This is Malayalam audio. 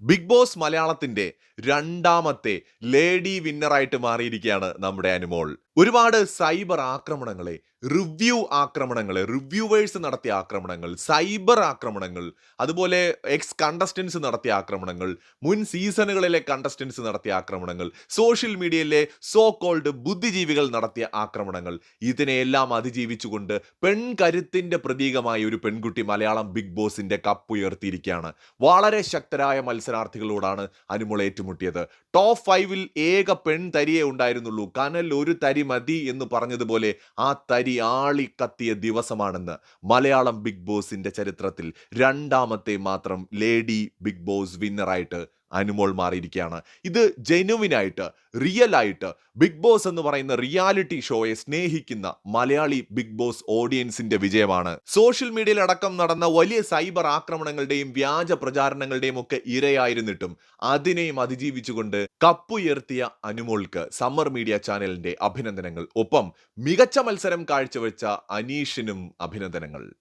ബിഗ് ബോസ് മലയാളത്തിന്റെ രണ്ടാമത്തെ ലേഡി വിന്നറായിട്ട് മാറിയിരിക്കുകയാണ് നമ്മുടെ അനുമോൾ. ഒരുപാട് സൈബർ ആക്രമണങ്ങളെ റിവ്യൂ ആക്രമണങ്ങളെ റിവ്യൂവേഴ്സ് നടത്തിയ ആക്രമണങ്ങൾ സൈബർ ആക്രമണങ്ങൾ അതുപോലെ എക്സ് കണ്ടസ്റ്റൻസ് നടത്തിയ ആക്രമണങ്ങൾ മുൻ സീസണുകളിലെ കണ്ടസ്റ്റൻസ് നടത്തിയ ആക്രമണങ്ങൾ സോഷ്യൽ മീഡിയയിലെ സോ കോൾഡ് ബുദ്ധിജീവികൾ നടത്തിയ ആക്രമണങ്ങൾ ഇതിനെയെല്ലാം അതിജീവിച്ചുകൊണ്ട് പെൺകരുത്തിന്റെ പ്രതീകമായ ഒരു പെൺകുട്ടി മലയാളം ബിഗ് ബോസിന്റെ കപ്പ് ഉയർത്തിയിരിക്കുകയാണ്. വളരെ ശക്തരായ മത്സരാർത്ഥികളോടാണ് അനുമോൾ ഏറ്റുമുട്ടിയത്. ടോപ്പ് ഫൈവിൽ ഏക പെൺ തരിയേ ഉണ്ടായിരുന്നുള്ളൂ. കനൽ ഒരു തരി മതി എന്ന് പറഞ്ഞതുപോലെ ആ തരി ആളിക്കത്തിയ ദിവസമാണെന്ന് മലയാളം ബിഗ് ബോസിന്റെ ചരിത്രത്തിൽ രണ്ടാമത്തെ മാത്രം ലേഡി ബിഗ് ബോസ് വിന്നറായിട്ട് അനുമോൾ മാറിയിരിക്കുകയാണ്. ഇത് ജെനുവിനായിട്ട് റിയൽ ആയിട്ട് ബിഗ് ബോസ് എന്ന് പറയുന്ന റിയാലിറ്റി ഷോയെ സ്നേഹിക്കുന്ന മലയാളി ബിഗ് ബോസ് ഓഡിയൻസിന്റെ വിജയമാണ്. സോഷ്യൽ മീഡിയയിൽ അടക്കം നടന്ന വലിയ സൈബർ ആക്രമണങ്ങളുടെയും വ്യാജ പ്രചാരണങ്ങളുടെയും ഒക്കെ ഇരയായിരുന്നിട്ടും അതിനെയും അതിജീവിച്ചുകൊണ്ട് കപ്പുയർത്തിയ അനുമോൾക്ക് സമ്മർ മീഡിയ ചാനലിന്റെ അഭിനന്ദനങ്ങൾ. ഒപ്പം മികച്ച മത്സരം കാഴ്ചവെച്ച അനീഷിനും അഭിനന്ദനങ്ങൾ.